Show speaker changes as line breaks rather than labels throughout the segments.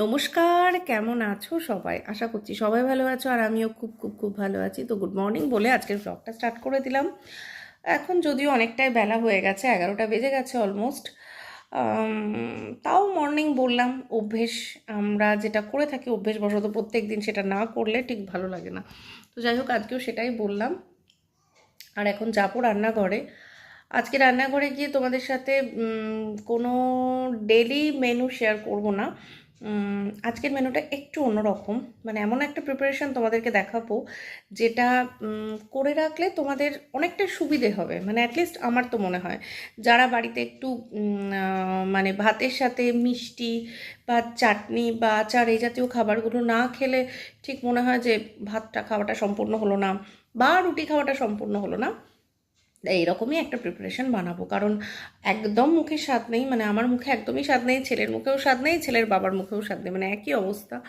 নমস্কার, কেমন আছো সবাই? আশা করছি সবাই ভালো আছো আর আমিও খুব খুব খুব ভালো আছি। তো গুড মর্নিং বলে আজকের ব্লগটা স্টার্ট করে দিলাম। এখন যদিও অনেকটাই বেলা হয়ে গেছে, এগারোটা বেজে গেছে অলমোস্ট তাও মর্নিং বললাম, অভ্যেস আমরা যেটা করে থাকি অভ্যেসবশত প্রত্যেক দিন সেটা না করলে ঠিক ভালো লাগে না। তো যাই হোক, আজকেও সেটাই বললাম। আর এখন যাব রান্নাঘরে। আজকে রান্নাঘরে গিয়ে তোমাদের সাথে কোনো ডেলি মেনু শেয়ার করব না। আজকের মেনুটা একটু অন্যরকম। মানে এমন একটা প্রিপারেশন তোমাদেরকে দেখাবো, যেটা করে রাখলে তোমাদের অনেকটা সুবিধে হবে। মানে অ্যাটলিস্ট আমার তো মনে হয়, যারা বাড়িতে একটু মানে ভাতের সাথে মিষ্টি বা চাটনি বা আচার এই জাতীয় খাবারগুলো না খেলে ঠিক মনে হয় যে ভাতটা খাওয়াটা সম্পূর্ণ হলো না বা রুটি খাওয়াটা সম্পূর্ণ হলো না। এইরকমই একটা প্রিপারেশন বানাবো। কারণ একদম মুখে স্বাদ নেই মানে আমার মুখে একদমই স্বাদ নেই, ছেলের মুখেও স্বাদ নেই, ছেলের বাবার মুখেও স্বাদ নেই মানে একই অবস্থা।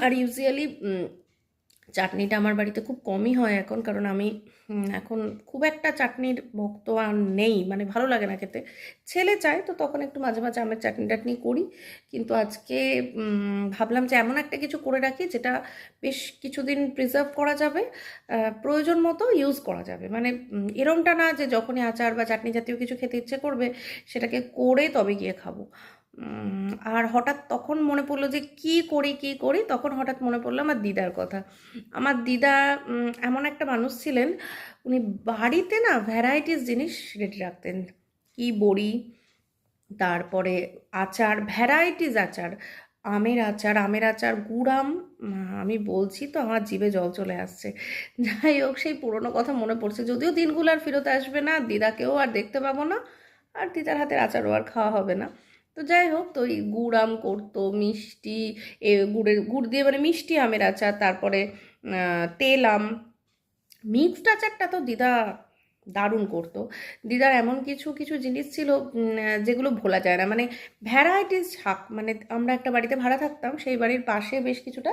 আর ইউজুয়ালি চাটনিটা আমার বাড়িতে খুব কমই হয় এখন, কারণ আমি এখন খুব একটা চাটনির ভক্ত আর নেই মানে ভালো লাগে না খেতে। ছেলে চায়, তো তখন একটু মাঝে মাঝে আমের চাটনি টাটনি করি। কিন্তু আজকে ভাবলাম যে এমন একটা কিছু করে রাখি যেটা বেশ কিছুদিন প্রিজার্ভ করা যাবে প্রয়োজন মতো ইউজ করা যাবে। মানে এরমটা না যে যখনই আচার বা চাটনি জাতীয় কিছু খেতে ইচ্ছে করবে, সেটাকে করে তবে গিয়ে খাব। আর হঠাৎ তখন মনে পড়ল যে কি করি কি করি, তখন হঠাৎ মনে পড়ল আমার দিদার কথা। আমার দিদা এমন একটা মানুষ ছিলেন, উনি বাড়িতে না ভ্যারাইটিস জিনিস রেডি রাখতেন। কি বড়ি, তারপরে আচার, ভ্যারাইটিস আচার, আমের আচার আমের আচার গুড়াম আমি বলছি তো আমার জিভে জল চলে আসছে। যাই হোক, সেই পুরনো কথা মনে পড়ছে, যদিও দিনগুলো আর ফেরত আসবে না, দিদাকেও আর দেখতে পাবো না, আর দিদার হাতের আচারও আর খাওয়া হবে না। তো যাই হোক, তো এই গুড় আম করতো, মিষ্টি, এ গুড়ের, গুড় দিয়ে মানে মিষ্টি আমের আচার, তারপরে তেল আম। মিক্সড আচারটা তো দিদা দারুণ করতো। দিদার এমন কিছু কিছু জিনিস ছিল যেগুলো ভোলা যায় না। মানে ভ্যারাইটিস শাক মানে আমরা একটা বাড়িতে ভাড়া থাকতাম, সেই বাড়ির পাশে বেশ কিছুটা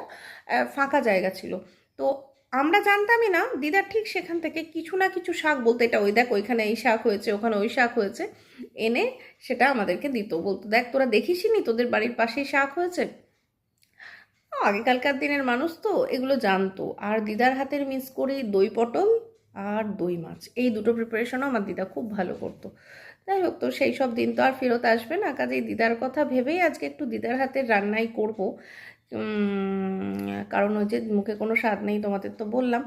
ফাঁকা জায়গা ছিল। তো আমরা জানতামই না, দিদার ঠিক সেখান থেকে কিছু না কিছু শাক বলতে এটা ওই দেখ ওইখানে এই শাক হয়েছে, ওখানে ওই শাক হয়েছে, এনে সেটা আমাদেরকে দিত, বলতো, দেখ, তোরা দেখিসনি তোদের বাড়ির পাশেই শাক হয়েছে? আগেকালকার দিনের মানুষ তো এগুলো জানতো, আর দিদার হাতের মিস করি দই পটল আর দই মাছ, এই দুটো প্রিপারেশনও আমার দিদা খুব ভালো করতো। যাই হোক, তো সেই সব দিন তো আর ফেরত আসবে না, কাজেই দিদার কথা ভেবেই আজকে একটু দিদার হাতের রান্নাই করব। কারণ ওই যে মুখে কোনো স্বাদ নেই, তোমাদের তো বললাম।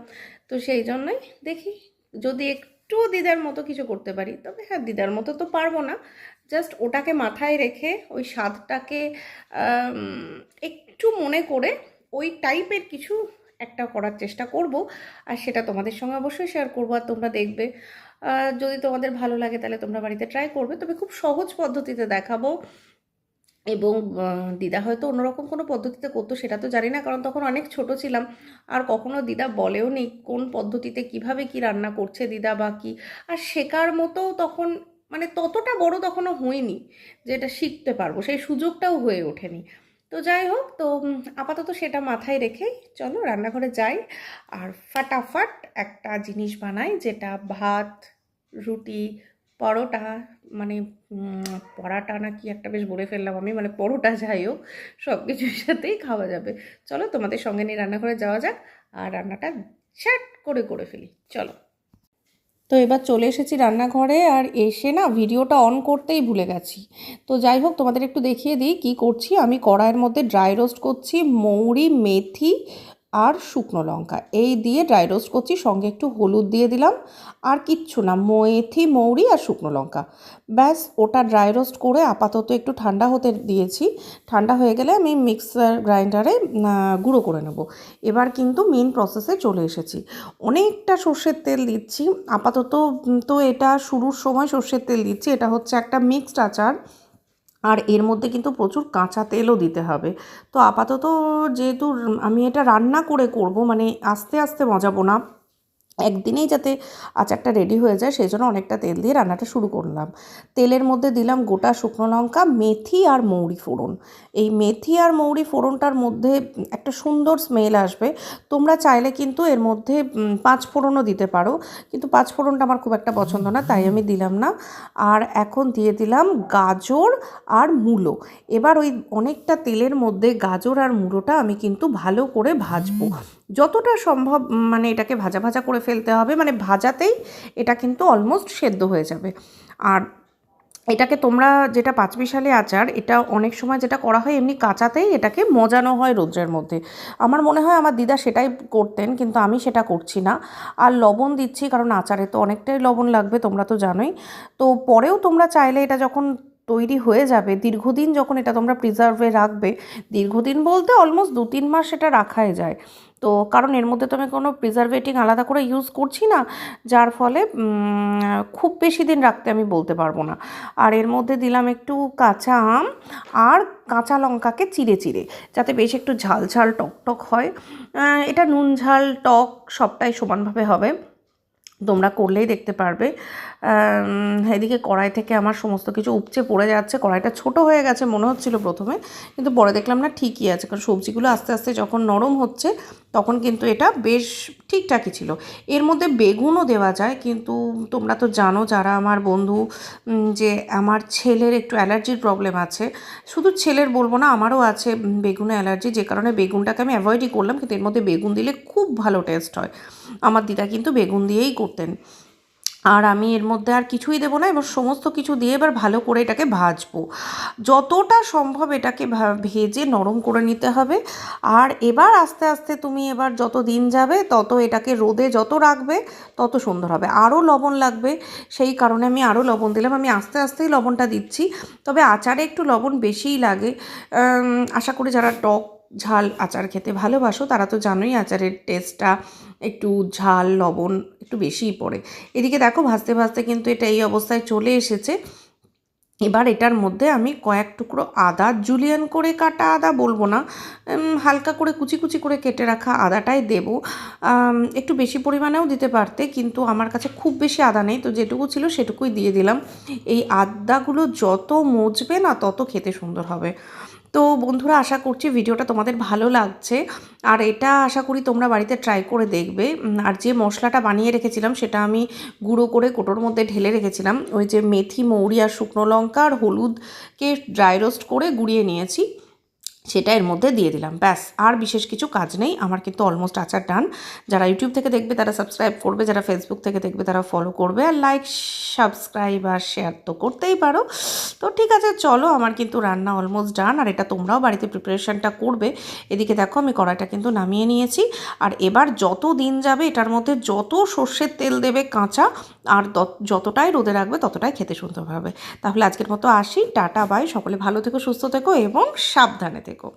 তো সেই জন্যই দেখি, যদি একটু দিদার মতো কিছু করতে পারি, তবে হ্যাঁ দিদার মতো তো পারব না। জাস্ট ওটাকে মাথায় রেখে ওই স্বাদটাকে একটু মনে করে ওই টাইপের কিছু একটা করার চেষ্টা করব। আর সেটা তোমাদের সঙ্গে অবশ্যই শেয়ার করব, আর তোমরা দেখবে। যদি তোমাদের ভালো লাগে, তাহলে তোমরা বাড়িতে ট্রাই করবে। তবে খুব সহজ পদ্ধতিতে দেখাবো। এবং দিদা হয়তো অন্যরকম কোনো পদ্ধতিতে করতো, সেটা তো জানি না, কারণ তখন অনেক ছোট ছিলাম। আর কখনো দিদা বলেও নি কোন পদ্ধতিতে কীভাবে কি রান্না করছে দিদা বা কি। আর শেখার মতো তখন মানে ততটা বড় তখনও হয়নি যে এটা শিখতে পারব, সেই সুযোগটাও হয়ে ওঠেনি। তো যাই হোক, তো আপাতত সেটা মাথায় রেখেই চলো রান্নাঘরে যাই। আর ফাটাফাট একটা জিনিস বানাই, যেটা ভাত, রুটি পরোটা মানে পরাটা না কি একটা বেশ বলে ফেললাম আমি মানে পরোটা যাই হোক সব কিছুর সাথেই খাওয়া যাবে। চলো তোমাদের সঙ্গে নিয়ে রান্নাঘরে যাওয়া যাক আর রান্নাটা চ্যাট করে করে ফেলি, চলো। তো এবার চলে এসেছি রান্নাঘরে আর এসে না ভিডিওটা অন করতেই ভুলে গেছি। তো যাই হোক, তোমাদের একটু দেখিয়ে দিই কী করছি। আমি কড়াইয়ের মধ্যে ড্রাই রোস্ট করছি, মৌরি, মেথি আর শুকনো লঙ্কা। এই দিয়ে ড্রাই রোস্ট করছি, সঙ্গে একটু হলুদ দিয়ে দিলাম। আর কিচ্ছু না, মেথি, মৌরি আর শুকনো লঙ্কা। ব্যাস, ওটা ড্রাই রোস্ট করে আপাতত একটু ঠান্ডা হতে দিয়েছি। ঠান্ডা হয়ে গেলে আমি মিক্সার গ্রাইন্ডারে গুঁড়ো করে নেব। এবার কিন্তু মেন প্রসেসে চলে এসেছি। অনেকটা সর্ষের তেল দিচ্ছি। আপাতত তো এটা শুরুর সময় সর্ষের তেল দিচ্ছি। এটা হচ্ছে একটা মিক্সড আচার। আর এর মধ্যে কিন্তু প্রচুর কাঁচা তেলও দিতে হবে। তো আপাতত যেহেতু আমি এটা রান্না করে করব মানে আস্তে আস্তে মজাবো না। একদিনেই যাতে আচারটা রেডি হয়ে যায়, সেই জন্য অনেকটা তেল দিয়ে রান্নাটা শুরু করলাম। তেলের মধ্যে দিলাম গোটা শুকনো লঙ্কা, মেথি আর মৌরি ফোড়ন। এই মেথি আর মৌরি ফোড়নটার মধ্যে একটা সুন্দর স্মেল আসবে। তোমরা চাইলে কিন্তু এর মধ্যে পাঁচ ফোড়নও দিতে পারো। কিন্তু পাঁচ ফোড়নটা আমার খুব একটা পছন্দ না, তাই আমি দিলাম না। আর এখন দিয়ে দিলাম গাজর আর মূলো। এবার ওই অনেকটা তেলের মধ্যে গাজর আর মূলোটা আমি কিন্তু ভালো করে ভাজবো। যতটা সম্ভব মানে এটাকে ভাজা ভাজা করে ফেলতে হবে মানে ভাজাতেই এটা কিন্তু অলমোস্ট সেদ্ধ হয়ে যাবে। আর এটাকে তোমরা যেটা পাঁচমিশালি আচার, এটা অনেক সময় যেটা করা হয় এমনি কাঁচাতেই এটাকে মজানো হয় রৌদ্রের মধ্যে। আমার মনে হয় আমার দিদা সেটাই করতেন, কিন্তু আমি সেটা করছি না। আর লবণ দিচ্ছি, কারণ আচারে তো অনেকটাই লবণ লাগবে, তোমরা তো জানোই। তো পরেও তোমরা চাইলে এটা যখন তৈরি হয়ে যাবে, দীর্ঘদিন যখন এটা তোমরা প্রিজার্ভে রাখবে, দীর্ঘদিন বলতে অলমোস্ট দু তিন মাস সেটা রাখাই যায়। তো কারণ এর মধ্যে তো আমি কোনো প্রিজারভেটিং আলাদা করে ইউজ করছি না, যার ফলে খুব বেশি দিন রাখতে আমি বলতে পারব না। আর এর মধ্যে দিলাম একটু কাঁচা আম আর কাঁচা লঙ্কাকে চিড়ে চিড়ে, যাতে বেশ একটু ঝাল ঝাল টক টক হয় এটা নুন ঝাল, টক সবটাই সমানভাবে হবে। তোমরা করলেই দেখতে পারবে। এদিকে কড়াই থেকে আমার সমস্ত কিছু উপচে পড়ে যাচ্ছে। কড়াইটা ছোট হয়ে গেছে মনে হচ্ছিল প্রথমে, কিন্তু পরে দেখলাম না ঠিকই আছে, কারণ সবজিগুলো আস্তে আস্তে যখন নরম হচ্ছে, তখন কিন্তু এটা বেশ ঠিকঠাকই ছিল। এর মধ্যে বেগুনও দেওয়া যায়, কিন্তু তোমরা তো জানো যারা আমার বন্ধু যে আমার ছেলের একটু অ্যালার্জির প্রবলেম আছে, শুধু ছেলের বলব না, আমারও আছে বেগুনে অ্যালার্জি, যে কারণে বেগুনটাকে আমি অ্যাভয়েডই করলাম, কিন্তু এর মধ্যে বেগুন দিলে খুব ভালো টেস্ট হয়। আমার দিদা কিন্তু বেগুন দিয়েই করতেন। আর আমি এর মধ্যে আর কিছুই দেবো না এবার সমস্ত কিছু দিয়ে এবার ভালো করে এটাকে ভাজবো। যতটা সম্ভব এটাকে ভেজে নরম করে নিতে হবে। আর এবার আস্তে আস্তে তুমি এবার যত দিন যাবে, তত এটাকে রোদে যত রাখবে, তত সুন্দর হবে। আরও লবণ লাগবে, সেই কারণে আমি আরও লবণ দিলাম। আমি আস্তে আস্তেই লবণটা দিচ্ছি। তবে আচারে একটু লবণ বেশিই লাগে। আশা করি যারা টক ঝাল আচার খেতে ভালোবাসো, তারা তো জানোই আচারের টেস্টটা একটু ঝাল, লবণ একটু বেশিই পড়ে। এদিকে দেখো, ভাজতে ভাজতে কিন্তু এটা এই অবস্থায় চলে এসেছে। এবার এটার মধ্যে আমি কয়েক টুকরো আদা, জুলিয়ান করে কাটা আদা বলব না হালকা করে কুচি কুচি করে কেটে রাখা আদাটাই দেব। একটু বেশি পরিমাণেও দিতে পারতে, কিন্তু আমার কাছে খুব বেশি আদা নেই, তো যেটুকু ছিল সেটুকুই দিয়ে দিলাম। এই আদাগুলো যত মজবে না তত খেতে সুন্দর হবে। তো বন্ধুরা, আশা করছি ভিডিওটা তোমাদের ভালো লাগছে। আর এটা আশা করি তোমরা বাড়িতে ট্রাই করে দেখবে। আর যে মশলাটা বানিয়ে রেখেছিলাম, সেটা আমি গুঁড়ো করে কোটোর মধ্যে ঢেলে রেখেছিলাম। ওই যে মেথি, মৌরি আর শুকনো লঙ্কা আর হলুদকে ড্রাই রোস্ট করে গুঁড়িয়ে নিয়েছি। সেটা এর মধ্যে দিয়ে দিলাম। ব্যাস, আর বিশেষ কিছু কাজ নেই। আমার কিন্তু অলমোস্ট আচার ডান যারা ইউটিউব থেকে দেখবে, তারা সাবস্ক্রাইব করবে। যারা ফেসবুক থেকে দেখবে, তারা ফলো করবে। আর লাইক সাবস্ক্রাইব আর শেয়ার তো করতেই পারো। তো ঠিক আছে, চলো, আমার কিন্তু রান্না অলমোস্ট ডান আর এটা তোমরাও বাড়িতে প্রিপারেশনটা করবে। এদিকে দেখো, আমি কড়াইটা কিন্তু নামিয়ে নিয়েছি। আর এবার যত দিন যাবে, এটার মধ্যে যত সর্ষের তেল দেবে কাঁচা, আর যতটাই রোদে রাখবে, ততটাই খেতে সুন্দর হবে। তাহলে আজকের মতো আসি। টাটা বাই সকলে ভালো থেকো, সুস্থ থেকো, এবং সাবধানে থেকো